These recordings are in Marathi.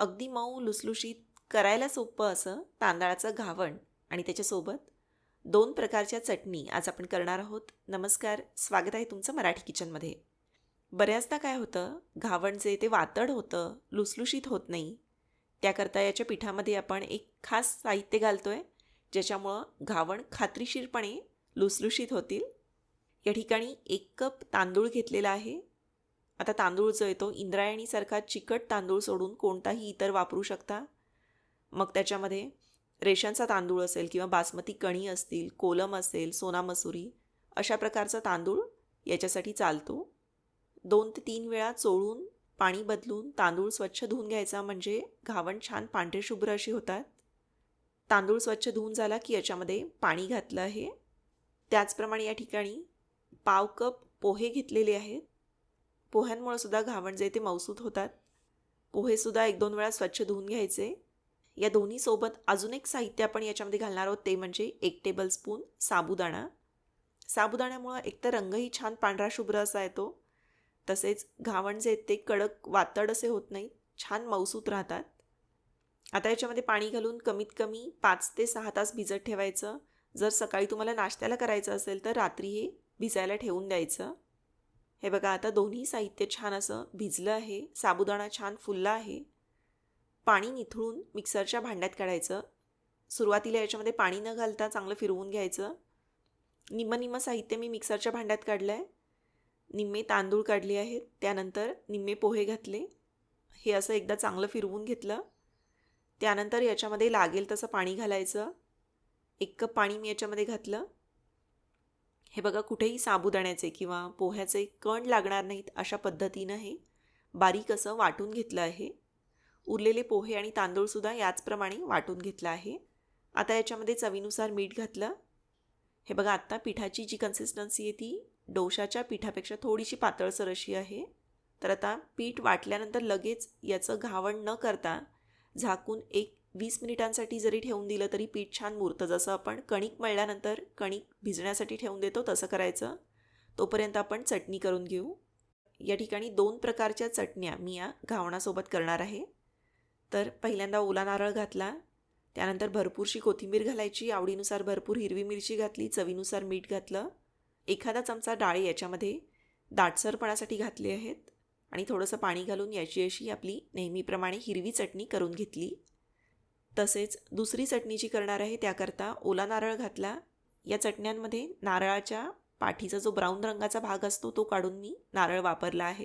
अगदी मऊ लुसलुशीत करायला सोपं असं तांदळाचं घावण आणि त्याच्यासोबत दोन प्रकारच्या चटणी आज आपण करणार आहोत. नमस्कार स्वागत आहे तुमचं मराठी किचनमध्ये. बऱ्याचदा काय होतं घावण जे ते वातड होतं लुसलुशीत होत नाही त्याकरता याच्या पिठामध्ये आपण एक खास साहित्य घालतो आहे ज्याच्यामुळं घावण खात्रीशीरपणे लुसलुशीत होतील. या ठिकाणी एक कप तांदूळ घेतलेला आहे आता तांदूळ जो येतो इंद्रायणीसारखा चिकट तांदूळ सोडून कोणताही इतर वापरू शकता? मग त्याच्यामध्ये रेशनचा तांदूळ असेल किंवा बासमती कणी असतील कोलम असेल सोना मसुरी अशा प्रकारचा तांदूळ याच्यासाठी चालतो. दोन ते तीन वेळा चोळून पाणी बदलून तांदूळ स्वच्छ धुवून घ्यायचा म्हणजे घावण छान पांढरे शुभ्र अशी होतात. तांदूळ स्वच्छ धुवून झाला की याच्यामध्ये पाणी घातलं आहे. त्याचप्रमाणे या ठिकाणी पाव कप पोहे घेतलेले आहेत. पोह्यांमुळे सुद्धा घावण जे ते मौसूत होतात. पोहेसुद्धा एक दोन वेळा स्वच्छ धुवून घ्यायचे. या दोन्हीसोबत अजून एक साहित्य आपण याच्यामध्ये घालणार आहोत ते म्हणजे एक टेबलस्पून साबुदाणा. साबुदाण्यामुळं एकतर रंगही छान पांढरा शुभ्र असा येतो. तसेच घावण जे ते कडक वातड असे होत नाहीत छान मौसूत राहतात. आता याच्यामध्ये पाणी घालून कमीत कमी पाच ते सहा तास भिजत ठेवायचं. जर सकाळी तुम्हाला नाश्त्याला करायचं असेल तर रात्री हे भिजायला ठेवून द्यायचं. हे बघा आता दोन्ही साहित्य छान असं भिजलं आहे साबुदाणा छान फुलला आहे. पाणी निथळून मिक्सरच्या भांड्यात काढायचं. सुरुवातीला याच्यामध्ये पाणी न घालता चांगलं फिरवून घ्यायचं. निम्म निम्म साहित्य मी मिक्सरच्या भांड्यात काढलं आहे निम्मे तांदूळ काढले आहेत त्यानंतर निम्मे पोहे घातले. हे असं एकदा चांगलं फिरवून घेतलं. त्यानंतर याच्यामध्ये लागेल तसं पाणी घालायचं. एक कप पाणी मी याच्यामध्ये घातलं. हे बघा कुठेही साबुदाण्याचे किंवा पोह्याचे कण लागणार नाहीत अशा पद्धतीनं हे बारीक असं वाटून घेतलं आहे. उरलेले पोहे आणि तांदूळसुद्धा याचप्रमाणे वाटून घेतलं आहे. आता याच्यामध्ये चवीनुसार मीठ घातलं. हे बघा आत्ता पिठाची जी कन्सिस्टन्सी आहे ती डोशाच्या पिठापेक्षा थोडीशी पातळसर अशी आहे. तर आता पीठ वाटल्यानंतर लगेच याचं घावण न करता झाकून एक वीस मिनिटांसाठी जरी ठेवून दिलं तरी पीठ छान मुरतं. जसं आपण कणिक मळल्यानंतर कणिक भिजण्यासाठी ठेवून देतो तसं करायचं. तोपर्यंत आपण चटणी करून घेऊ. या ठिकाणी दोन प्रकारच्या चटण्या मी या घावणासोबत करणार आहे. तर पहिल्यांदा ओला नारळ घातला. त्यानंतर भरपूरशी कोथिंबीर घालायची. आवडीनुसार भरपूर हिरवी मिरची घातली. चवीनुसार मीठ घातलं. एखादा चमचा डाळी याच्यामध्ये दाटसरपणासाठी घातली आहेत. आणि थोडंसं पाणी घालून याची अशी आपली नेहमीप्रमाणे हिरवी चटणी करून घेतली. तसेच दुसरी चटणी जी करणार आहे त्याकरता ओला नारळ घातला. या चटण्यांमध्ये नारळाच्या पाठीचा जो ब्राऊन रंगाचा भाग असतो तो काढून मी नारळ वापरला आहे.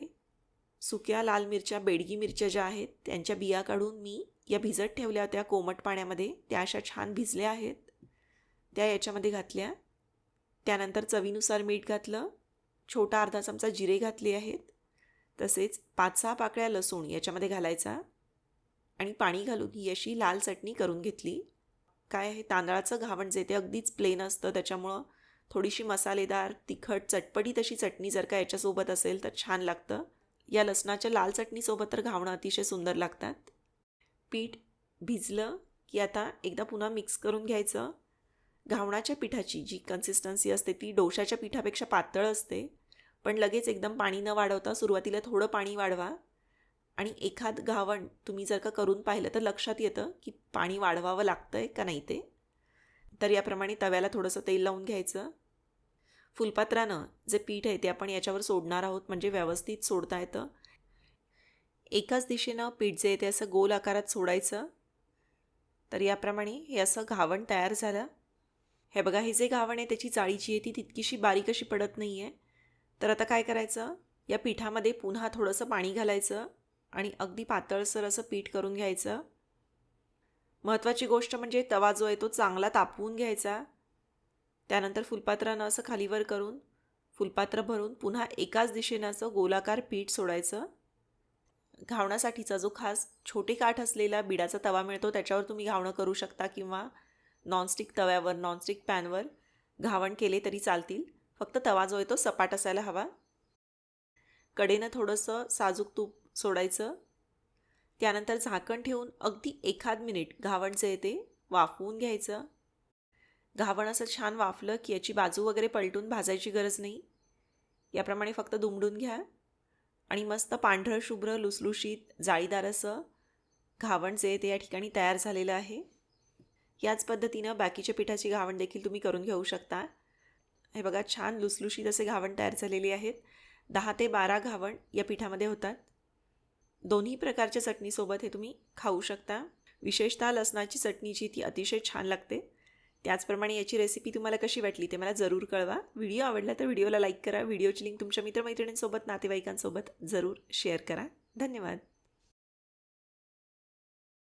सुक्या लाल मिरच्या बेडगी मिरच्या ज्या आहेत त्यांच्या बिया काढून मी या भिजत ठेवल्या होत्या कोमट पाण्यामध्ये. त्या अशा छान भिजल्या आहेत. त्या याच्यामध्ये घातल्या. त्यानंतर चवीनुसार मीठ घातलं. छोटा अर्धा चमचा जिरे घातले आहेत. तसेच पाच सहा पाकळ्या लसूण याच्यामध्ये घालायचा. आणि पाणी घालून ही अशी लाल चटणी करून घेतली. काय हे तांदळाचं घावण जे ते अगदीच प्लेन असतं. त्याच्यामुळं थोडीशी मसालेदार तिखट चटपटी तशी चटणी जर का याच्यासोबत असेल तर छान लागतं. या लसणाच्या लाल चटणीसोबत तर घावणं अतिशय सुंदर लागतात. पीठ भिजलं की आता एकदा पुन्हा मिक्स करून घ्यायचं. घावणाच्या पिठाची जी कन्सिस्टन्सी असते ती डोशाच्या पिठापेक्षा पातळ असते. पण लगेच एकदम पाणी न वाढवता सुरुवातीला थोडं पाणी वाढवा. आणि एखाद घावण तुम्ही जर का करून पाहिलं तर लक्षात येतं की पाणी वाढवावं लागतं आहे का नाही ते. तर याप्रमाणे तव्याला थोडंसं तेल लावून घ्यायचं. फुलपात्रानं जे पीठ आहे ते आपण याच्यावर सोडणार आहोत म्हणजे व्यवस्थित सोडता येतं. एकाच दिशेनं पीठ जे आहे ते असं गोल आकारात सोडायचं. तर याप्रमाणे हे असं घावण तयार झालं. हे बघा हे जे घावण आहे त्याची जाळीची आहे ती तितकीशी बारीक अशी पडत नाही आहे तर आता काय करायचं? या पिठामध्ये पुन्हा थोडंसं पाणी घालायचं. आणि अगदी पातळसर असं पीठ करून घ्यायचं. महत्त्वाची गोष्ट म्हणजे तवा जो आहे तो चांगला तापवून घ्यायचा. त्यानंतर फुलपात्रानं असं खालीवर करून फुलपात्र भरून पुन्हा एकाच दिशेनं असं गोलाकार पीठ सोडायचं. घावण्यासाठीचा जो खास छोटे काठ असलेला बिडाचा तवा मिळतो त्याच्यावर तुम्ही घावणं करू शकता किंवा नॉनस्टिक तव्यावर नॉनस्टिक पॅनवर घावण केले तरी चालतील. फक्त तवा जो आहे तो सपाट असायला हवा. कडेनं थोडंसं साजूक तूप सोडायचं? त्यानंतर झाकण ठेवून अगदी एखाद मिनिट घावण जे आहे ते वाफवून घ्यायचं. घावण असं छान वाफलं की याची बाजू वगैरे पलटून भाजायची गरज नाही. याप्रमाणे फक्त दुमडून घ्या आणि मस्त पांढरं शुभ्र लुसलुशीत जाळीदार असं घावण जे ते या ठिकाणी तयार झालेलं आहे. याच पद्धतीनं बाकीच्या पिठाची घावण देखील तुम्ही करून घेऊ शकता. हे बघा छान लुसलुशीत असे घावण तयार झालेली आहेत. दहा ते बारा घावण या पिठामध्ये होतात. दोन्ही प्रकारच्या चटणीसोबत हे तुम्ही खाऊ शकता. विशेषतः लसणाची चटणी जी ती अतिशय छान लागते. त्याचप्रमाणे याची रेसिपी तुम्हाला कशी वाटली ते मला जरूर कळवा. व्हिडिओ आवडला तर व्हिडिओला लाईक करा. व्हिडिओची लिंक तुमच्या मित्रमैत्रिणींसोबत नातेवाईकांसोबत जरूर शेअर करा. धन्यवाद.